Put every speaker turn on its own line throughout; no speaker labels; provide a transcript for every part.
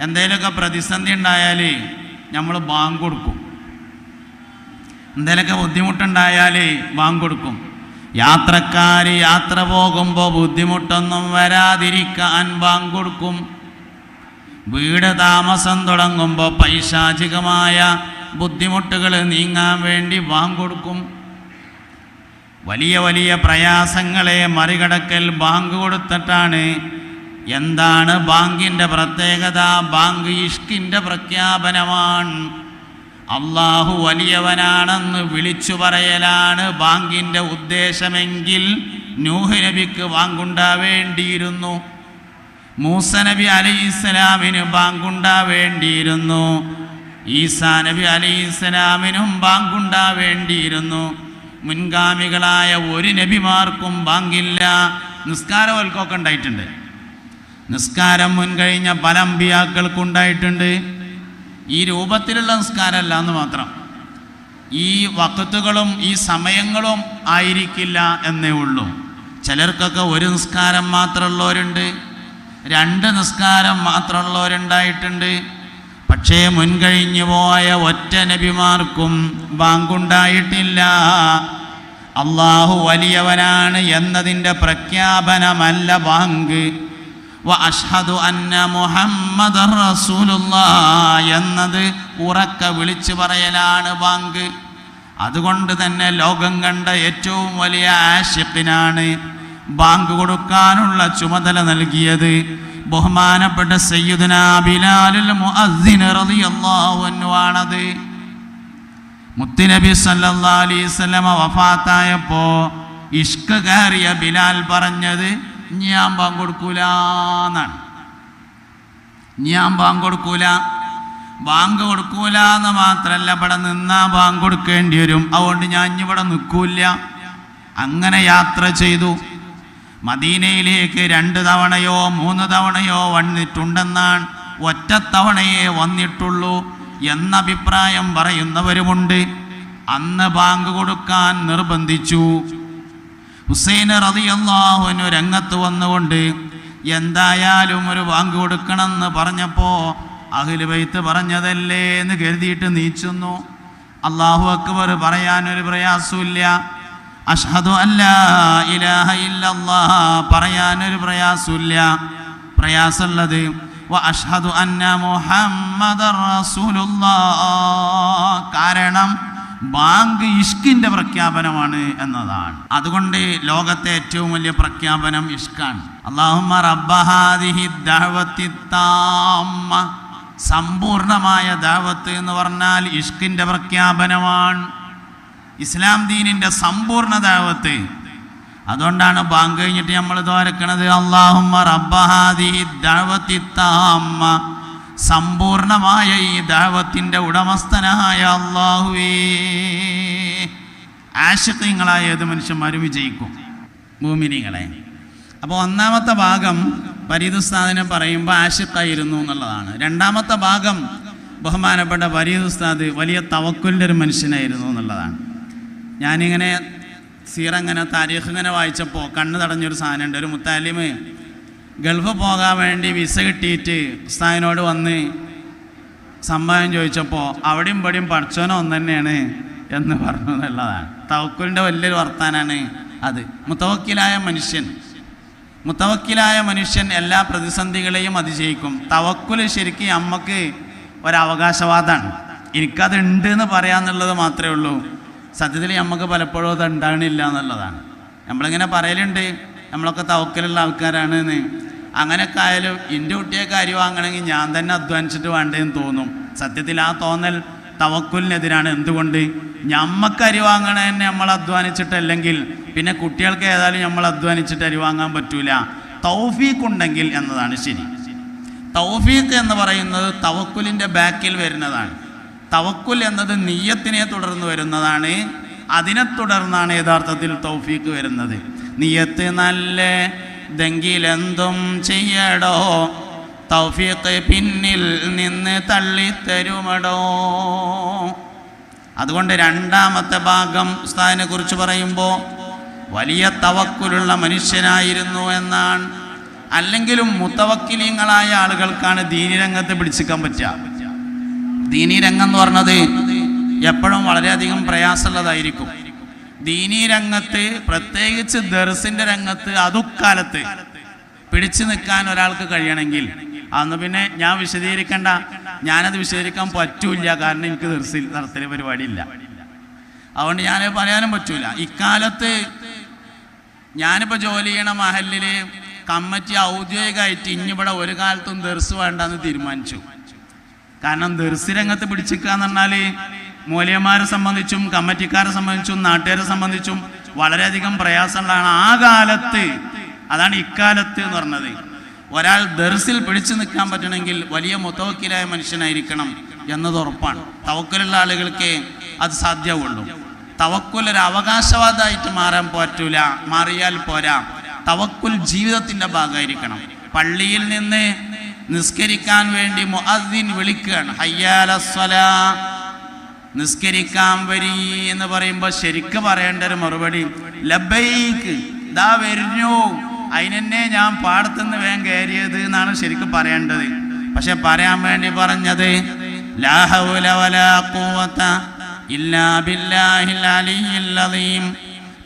എന്തെങ്കിലുമൊക്കെ പ്രതിസന്ധി ഉണ്ടായാൽ നമ്മൾ ബാങ്ക് കൊടുക്കും. എന്തെങ്കിലുമൊക്കെ ബുദ്ധിമുട്ടുണ്ടായാൽ ബാങ്ക് കൊടുക്കും. യാത്രക്കാർ യാത്ര പോകുമ്പോൾ ബുദ്ധിമുട്ടൊന്നും വരാതിരിക്കാൻ ബാങ്ക് കൊടുക്കും. വീട് താമസം തുടങ്ങുമ്പോൾ പൈശാചികമായ ബുദ്ധിമുട്ടുകൾ നീങ്ങാൻ വേണ്ടി ബാങ്ക് കൊടുക്കും. വലിയ വലിയ പ്രയാസങ്ങളെ മറികടക്കൽ ബാങ്ക് കൊടുത്തിട്ടാണ് എന്താണ് ബാങ്കിന്റെ പ്രത്യേകത? ബാങ്ക് ഇഷ്കിന്റെ പ്രഖ്യാപനമാണ്. അള്ളാഹു വലിയവനാണെന്ന് വിളിച്ചു പറയലാണ്. ബാങ്കിന്റെ ഉദ്ദേശമെങ്കിൽ നൂഹ് നബിക്ക് ബാങ്കുണ്ടാവേണ്ടിയിരുന്നു. മൂസ നബി ഇസ്ലാമിന് ബാങ്കുണ്ടാവേണ്ടിയിരുന്നു. ഈസാ നബി അലൈഹിസ്സലാമിനും ബാങ്കുണ്ടാവേണ്ടിയിരുന്നു. മുൻഗാമികളായ ഒരു നബിമാർക്കും ബാങ്കില്ല. നിസ്കാരവൽക്കൊക്കെ ഉണ്ടായിട്ടുണ്ട്. നിസ്കാരം മുൻകഴിഞ്ഞ പല അമ്പിയാക്കൾക്ക് ഉണ്ടായിട്ടുണ്ട് ഈ രൂപത്തിലുള്ള നിസ്കാരമല്ല എന്ന് മാത്രം. ഈ വക്കത്തുകളും ഈ സമയങ്ങളും ആയിരിക്കില്ല എന്നേ ഉള്ളൂ. ചിലർക്കൊക്കെ ഒരു നിസ്കാരം മാത്രമുള്ളവരുണ്ട്. രണ്ട് നിസ്കാരം മാത്രമുള്ളവരുണ്ടായിട്ടുണ്ട്. പക്ഷേ മുൻകഴിഞ്ഞു പോയ ഒറ്റ നബിമാർക്കും ബാങ്കുണ്ടായിട്ടില്ല അള്ളാഹു വലിയവനാണ് എന്നതിന്റെ പ്രഖ്യാപനമല്ല ബാങ്ക് അഷ്ഹദു അന്ന മുഹമ്മദ് എന്നത് ഉറക്ക വിളിച്ചു പറയലാണ് ബാങ്ക്. അതുകൊണ്ട് തന്നെ ലോകം കണ്ട ഏറ്റവും വലിയ ആഷിഖിനാണ് ബാങ്ക് കൊടുക്കാനുള്ള ചുമതല നൽകിയത്. ബഹുമാനപ്പെട്ട സയ്യിദുന ബിലാലുൽ മുഅദ്ദിൻ റളിയല്ലാഹു അൻഹു ആണത് മുത്തുനബി സല്ലല്ലാഹു അലൈഹി വസല്ലമ വഫാത്തായപ്പോൾ ഇഷ്ക കയറിയ ബിലാൽ പറഞ്ഞത് ഞാൻ ബാങ്ക് കൊടുക്കൂല എന്നാണ് ഞാൻ ബാങ്ക് കൊടുക്കൂല. ബാങ്ക് കൊടുക്കൂല എന്ന് മാത്രല്ല ഇവിടെ നിന്നാ ബാങ്ക് കൊടുക്കേണ്ടി വരും. അതുകൊണ്ട് ഞാൻ ഇവിടെ നിൽക്കൂല അങ്ങനെ യാത്ര ചെയ്തു. മദീനയിലേക്ക് രണ്ട് തവണയോ മൂന്ന് തവണയോ വന്നിട്ടുണ്ടെന്നാണ്. ഒറ്റത്തവണയേ വന്നിട്ടുള്ളൂ എന്ന അഭിപ്രായം പറയുന്നവരുമുണ്ട്. അന്ന് ബാങ്ക് കൊടുക്കാൻ നിർബന്ധിച്ചു. ഹുസൈൻ റതിയല്ലാഹുവിന് രംഗത്ത് വന്നുകൊണ്ട് എന്തായാലും ഒരു വാങ്ക് കൊടുക്കണമെന്ന് പറഞ്ഞപ്പോൾ അഖിൽ ബൈത്ത് പറഞ്ഞതല്ലേ എന്ന് കരുതിയിട്ട് നീച്ചുന്നു. അള്ളാഹു അക്ബർ പറയാനൊരു പ്രയാസമില്ല അഷ്ഹദു അല്ലാ ഇലാഹ ഇല്ലല്ലാഹ് പറയാനൊരു പ്രയാസമില്ല പ്രയാസമുള്ളത് അഷ്ഹദു അന്ന മുഹമ്മദ് റസൂലുള്ളാ കാരണം ബാങ്ക് ഇഷ്കിന്റെ പ്രഖ്യാപനമാണ് എന്നതാണ്. അതുകൊണ്ട് ലോകത്തെ ഏറ്റവും വലിയ പ്രഖ്യാപനം ഇഷ്കാണ്. അള്ളാഹുമ്മ സമ്പൂർണമായ ദാവത്ത് എന്ന് പറഞ്ഞാൽ ഇഷ്കിന്റെ പ്രഖ്യാപനമാണ്. ഇസ്ലാം ദീനിന്റെ സമ്പൂർണ ദാവത്ത് അതുകൊണ്ടാണ് ബാങ്ക് കഴിഞ്ഞിട്ട് നമ്മൾ തോരക്കണത് അള്ളാഹുമ്മ റബ്ബഹാദിഹി ദഅവത്തി താമ്മ സമ്പൂർണമായ ഈ ദാവത്തിന്റെ ഉടമസ്ഥനായ അള്ളാഹുവേ ആശക്തിങ്ങളായ ഏത് മനുഷ്യന്മാരും വിജയിക്കും. ഭൂമിനികളെ അപ്പോൾ ഒന്നാമത്തെ ഭാഗം പരീദുസ്താദിനെ പറയുമ്പോൾ ആഷിഖായിരുന്നു എന്നുള്ളതാണ്. രണ്ടാമത്തെ ഭാഗം ബഹുമാനപ്പെട്ട പരീദുസ്താദ് വലിയ തവക്കുലിന്റെ ഒരു മനുഷ്യനായിരുന്നു എന്നുള്ളതാണ്. ഞാനിങ്ങനെ സീറങ്ങനെ താരീഖ് ഇങ്ങനെ വായിച്ചപ്പോൾ കണ്ണ് തടഞ്ഞൊരു സാധനമുണ്ട്. ഒരു മുത്താലിമ് ഗൾഫ് പോകാൻ വേണ്ടി വിസ കിട്ടിയിട്ട് ഉസ്താദിനോട് വന്ന് സമ്മാനം ചോദിച്ചപ്പോൾ അവിടെയും ഇവിടെയും പഠിച്ചോനോ ഒന്ന് തന്നെയാണ് എന്ന് പറഞ്ഞു എന്നുള്ളതാണ്. തവക്കുലിന്റെ വലിയൊരു വർത്താനാണ് അത്. മുത്തവക്കിലായ മനുഷ്യൻ. മുത്തവക്കിലായ മനുഷ്യൻ എല്ലാ പ്രതിസന്ധികളെയും അതിജയിക്കും. തവക്കുൽ ശരിക്കും അമ്മയ്ക്ക് ഒരവകാശവാദമാണ് എനിക്കത് ഉണ്ട് എന്ന് പറയാന്നുള്ളത് മാത്രമേ ഉള്ളൂ. സത്യത്തിൽ നമുക്ക് പലപ്പോഴും അത് ഉണ്ടാകണില്ല എന്നുള്ളതാണ്. നമ്മളിങ്ങനെ പറയലുണ്ട്. നമ്മളൊക്കെ തവക്കലുള്ള ആൾക്കാരാണ് എന്ന്. അങ്ങനെയൊക്കെ ആയാലും എന്റെ കുട്ടിയെ കാര്യം വാങ്ങണമെങ്കിൽ ഞാൻ തന്നെ അധ്വാനിച്ചിട്ട് വേണ്ടതെന്ന് തോന്നും. സത്യത്തിൽ ആ തോന്നൽ തവക്കുലിനെതിരാണ്. എന്തുകൊണ്ട്? ഞമ്മക്ക് അരി വാങ്ങണ തന്നെ നമ്മൾ അധ്വാനിച്ചിട്ടല്ലെങ്കിൽ പിന്നെ കുട്ടികൾക്ക് ഏതായാലും നമ്മൾ അധ്വാനിച്ചിട്ട് അരി വാങ്ങാൻ പറ്റൂല. തൗഫീഖ് ഉണ്ടെങ്കിൽ എന്നതാണ് ശരി. തൗഫീഖ് എന്ന് പറയുന്നത് തവക്കുലിന്റെ ബാക്കിൽ വരുന്നതാണ്. തവക്കുൽ എന്നത് നീയത്തിനെ തുടർന്ന് വരുന്നതാണ്. അതിനെ തുടർന്നാണ് യഥാർത്ഥത്തിൽ തൗഫീഖ് വരുന്നത്. നീയത്ത് നല്ല ദെങ്കിലെന്തും ചെയ്യടോ. തൗഫീഖ് പിന്നിൽ നിന്ന് തള്ളിത്തരുമടോ. അതുകൊണ്ട് രണ്ടാമത്തെ ഭാഗം ഉസ്താദിനെ കുറിച്ച് പറയുമ്പോൾ വലിയ തവക്കുലുള്ള മനുഷ്യനായിരുന്നു എന്നാണ്. അല്ലെങ്കിലും മുത്തവക്കിലീങ്ങളായ ആളുകൾക്കാണ് ദീനി രംഗത്ത് പിടിച്ചിക്കാൻ പറ്റുക. ദീനി രംഗം എന്ന് പറഞ്ഞത് എപ്പോഴും വളരെയധികം പ്രയാസമുള്ളതായിരിക്കും. ദീനി രംഗത്ത് പ്രത്യേകിച്ച് ദർസിന്റെ രംഗത്ത് അതുക്കാലത്ത് പിടിച്ചു നിൽക്കാൻ ഒരാൾക്ക് കഴിയണമെങ്കിൽ അന്ന് പിന്നെ ഞാൻ വിശദീകരിക്കേണ്ട. ഞാനത് വിശദീകരിക്കാൻ പറ്റൂല കാരണം എനിക്ക് ദർസിൽ നടത്തിയ പരിപാടിയില്ല. അതുകൊണ്ട് ഞാൻ പറയാനും പറ്റൂല. ഇക്കാലത്ത് ഞാനിപ്പോൾ ജോലി ചെയ്യണ മഹലിൽ കമ്മിറ്റി ഔദ്യോഗികമായിട്ട് ഇനിയിവിടെ ഒരു കാലത്തും ദർസ് വേണ്ടെന്ന് തീരുമാനിച്ചു. കാരണം ദർസ് രംഗത്ത് പിടിച്ചിക്കുക എന്ന് പറഞ്ഞാൽ മൂല്യന്മാരെ സംബന്ധിച്ചും കമ്മിറ്റിക്കാരെ സംബന്ധിച്ചും നാട്ടുകാരെ സംബന്ധിച്ചും വളരെയധികം പ്രയാസമുള്ളതാണ് ആ കാലത്ത്. അതാണ് ഇക്കാലത്ത് എന്ന് പറഞ്ഞത്. ഒരാൾ ദർസിൽ പിടിച്ചു നിൽക്കാൻ പറ്റണമെങ്കിൽ വലിയ മുത്തവക്കിലായ മനുഷ്യനായിരിക്കണം എന്നത് ഉറപ്പാണ്. തവക്കലുള്ള ആളുകൾക്ക് അത് സാധ്യമുള്ളൂ തവക്കുൽ ഒരു അവകാശവാദമായിട്ട് മാറാൻ പറ്റൂല. മാറിയാൽ പോരാ. തവക്കുൽ ജീവിതത്തിന്റെ ഭാഗമായിരിക്കണം. പള്ളിയിൽ നിന്ന് നിസ്കരിക്കാൻ വേണ്ടി മുഅദ്ദിൻ വിളിക്കുകയാണ്. ഹയ്യാലസ്വലാ. നിസ്കരിക്കാൻ വരി എന്ന് പറയുമ്പോൾ ശരിക്ക് പറയേണ്ട ഒരു മറുപടി. ലബൈക്ക് ദാ വരുന്നു. അതിനെന്നെ ഞാൻ പാടത്തുനിന്ന് വേഗം കയറിയത് എന്നാണ് ശരിക്ക് പറയേണ്ടത്. പക്ഷെ പറയാൻ വേണ്ടി പറഞ്ഞത്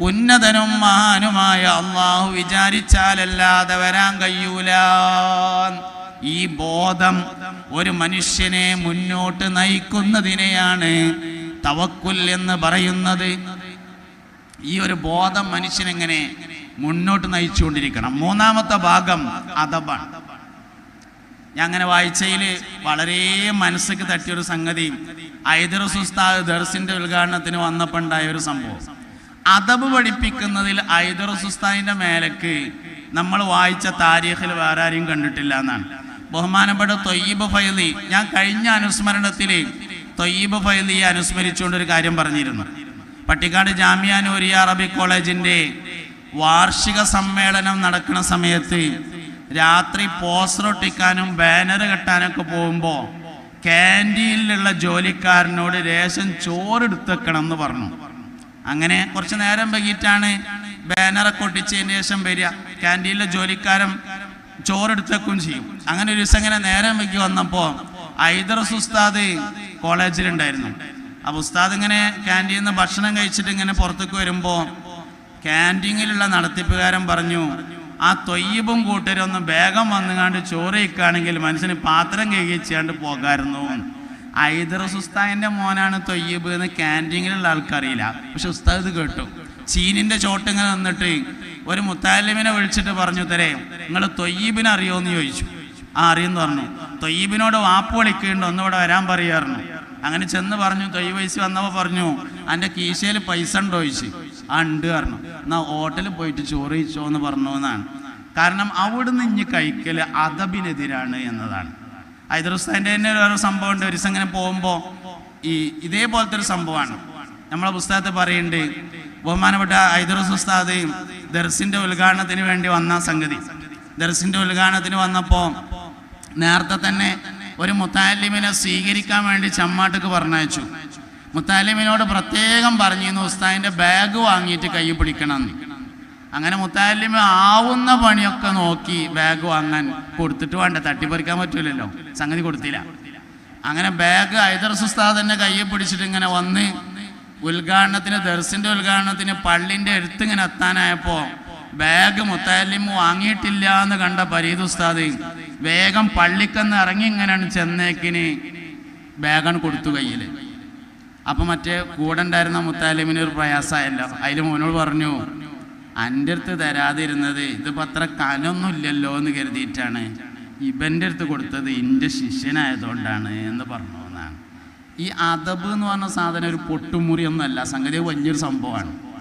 ഉന്നതനും മഹാനുമായ അള്ളാഹു വിചാരിച്ചാലല്ലാതെ വരാൻ കഴിയൂല. ഈ ബോധം ഒരു മനുഷ്യനെ മുന്നോട്ട് നയിക്കുന്നതിനെയാണ് തവക്കുൽ എന്ന് പറയുന്നത്. ഈ ഒരു ബോധം മനുഷ്യനെങ്ങനെ മുന്നോട്ട് നയിച്ചുകൊണ്ടിരിക്കണം. മൂന്നാമത്തെ ഭാഗം അദബാണ് ഞാൻ അങ്ങനെ വായിച്ചതിൽ വളരെ മനസ്സിക്ക് തട്ടിയൊരു സംഗതി ഐദറസ് സുസ്താദ് ദർസിന്റെ ഉദ്ഘാടനത്തിന് വന്നപ്പോണ്ടായ ഒരു സംഭവം. അദബ് പഠിപ്പിക്കുന്നതിൽ ഐദർ ഉസ്താദിന്റെ മേലക്ക് നമ്മൾ വായിച്ച താരീഖിൽ വേറെ ആരെയും കണ്ടിട്ടില്ല എന്നാണ്. ബഹുമാനപ്പെട്ട തൊയ്യബ് ഫൈലി ഞാൻ കഴിഞ്ഞ അനുസ്മരണത്തിൽ തൊയ്യബ് ഫൈലിയെ അനുസ്മരിച്ചുകൊണ്ട് ഒരു കാര്യം പറഞ്ഞിരുന്നു. പട്ടിക്കാട് ജാമ്യ നൂരിയ അറബി കോളേജിന്റെ വാർഷിക സമ്മേളനം നടക്കുന്ന സമയത്ത് രാത്രി പോസ്റ്റർ ഒട്ടിക്കാനും ബാനർ കെട്ടാനൊക്കെ പോകുമ്പോൾ ക്യാന്റീനിലുള്ള ജോലിക്കാരനോട് രേഷൻ ചോറെടുത്തേക്കണം എന്ന് പറഞ്ഞു. അങ്ങനെ കുറച്ച് നേരം വൈകിട്ടാണ് ബാനറൊക്കെ ഒട്ടിച്ചതിന് ശേഷം വരിക. ക്യാന്റീനിലെ ജോലിക്കാരൻ ചോറെടുത്തേക്കും ചെയ്യും. അങ്ങനെ ഒരു ദിവസം ഇങ്ങനെ നേരം വെക്കി വന്നപ്പോൾ ഐദറസ് ഉസ്താദ് കോളേജിലുണ്ടായിരുന്നു. അപ്പോൾ ഉസ്താദ് ഇങ്ങനെ ക്യാന്റീനിൽ നിന്ന് ഭക്ഷണം കഴിച്ചിട്ട് ഇങ്ങനെ പുറത്തേക്ക് വരുമ്പോൾ ക്യാന്റീനിലുള്ള നടത്തിപ്പുകാരൻ പറഞ്ഞു ആ തൊയ്യബും ഒന്ന് വേഗം വന്നുകാണ്ട് ചോറ് കഴിക്കുകയാണെങ്കിൽ മനുഷ്യന് പാത്രം കഴിച്ചാണ്ട് പോകാമായിരുന്നു ഐദറസ് ഉസ്താദിന്റെ മോനാണ് തൊയ്യബ് എന്ന് ക്യാന്റീനിലുള്ള ആൾക്കറിയില്ല. പക്ഷെ ഉസ്താദ് ഇത് കേട്ടു. ചീനിന്റെ ചോട്ടിങ്ങനെ നിന്നിട്ട് ഒരു മുത്താലിമിനെ വിളിച്ചിട്ട് പറഞ്ഞു തരേ നിങ്ങൾ തൊയ്യീബിനെ അറിയോന്ന് ചോദിച്ചു. ആ അറിയെന്ന് പറഞ്ഞു. തൊയ്യീബിനോട് വാപ്പ് വിളിക്കുന്നുണ്ട് ഒന്നിവിടെ വരാൻ പറയാറുണ്ട്. അങ്ങനെ ചെന്ന് പറഞ്ഞു തൊയ്യ് പൈസ വന്നപ്പോൾ പറഞ്ഞു എന്റെ കീശയിൽ പൈസ ഉണ്ടോ? ചോദിച്ചു. ആ ഉണ്ട് പറഞ്ഞു. എന്നാ ഹോട്ടലിൽ പോയിട്ട് ചോറ് എന്ന് പറഞ്ഞു എന്നാണ്. കാരണം അവിടുന്ന് ഇഞ്ഞ് കഴിക്കൽ അദബിനെതിരാണ് എന്നതാണ്. ഹൈദറുസ്താന്റെ തന്നെ ഒരു സംഭവം ഉണ്ട് ഒരു ദിവസം ഇങ്ങനെ പോകുമ്പോൾ ഈ ഇതേപോലത്തെ ഒരു സംഭവമാണ്. നമ്മളെ പുസ്തകത്തെ പറയുന്നുണ്ട് ബഹുമാനപ്പെട്ട ഹൈദറുസ് ഉസ്താദ് ദർസിന്റെ ഉദ്ഘാടനത്തിന് വേണ്ടി വന്ന സംഗതി. ദർസിന്റെ ഉദ്ഘാടനത്തിന് വന്നപ്പോൾ നേരത്തെ തന്നെ ഒരു മുത്താലിമിനെ സ്വീകരിക്കാൻ വേണ്ടി ചമ്മാട്ടക്ക് പറഞ്ഞയച്ചു. മുത്താലിമിനോട് പ്രത്യേകം പറഞ്ഞിരുന്നു ഉസ്താദിന്റെ ബാഗ് വാങ്ങിയിട്ട് കൈ പിടിക്കണം അങ്ങനെ മുത്താലിമ ആവുന്ന പണിയൊക്കെ നോക്കി ബാഗ് വാങ്ങാൻ കൊടുത്തിട്ട് വേണ്ട തട്ടിപ്പറിക്കാൻ പറ്റൂലല്ലോ സംഗതി കൊടുത്തില്ല. അങ്ങനെ ബാഗ് ഐദർസ് ഉസ്താദ് തന്നെ പിടിച്ചിട്ട് ഇങ്ങനെ വന്ന് ഉദ്ഘാടനത്തിന് ദർസിന്റെ ഉദ്ഘാടനത്തിന് പള്ളിന്റെ അടുത്ത് ഇങ്ങനെ എത്താനായപ്പോ ബാഗ് മുത്താലിം വാങ്ങിയിട്ടില്ല എന്ന് കണ്ട പരീദ് ഉസ്താദ് വേഗം പള്ളിക്കന്ന് ഇറങ്ങി ഇങ്ങനെയാണ് ചെന്നേക്കിന് ബാഗാണ് കൊടുത്തു കയ്യിൽ അപ്പൊ മറ്റേ കൂടെ ഉണ്ടായിരുന്ന മുത്താലിമിന് ഒരു പ്രയാസമായല്ലോ. അതിൽ മോനോട് പറഞ്ഞു എന്റെ അടുത്ത് തരാതിരുന്നത് ഇതിപ്പോ അത്ര കനൊന്നും ഇല്ലല്ലോ എന്ന് കരുതിയിട്ടാണ് ഇവന്റെ അടുത്ത് കൊടുത്തത് എന്റെ ശിഷ്യനായതുകൊണ്ടാണ് എന്ന് പറഞ്ഞു. ഈ അദബ് എന്ന് പറഞ്ഞ സാധനം ഒരു പൊട്ടുമുറി ഒന്നല്ല സംഗതി വലിയൊരു സംഭവമാണ്.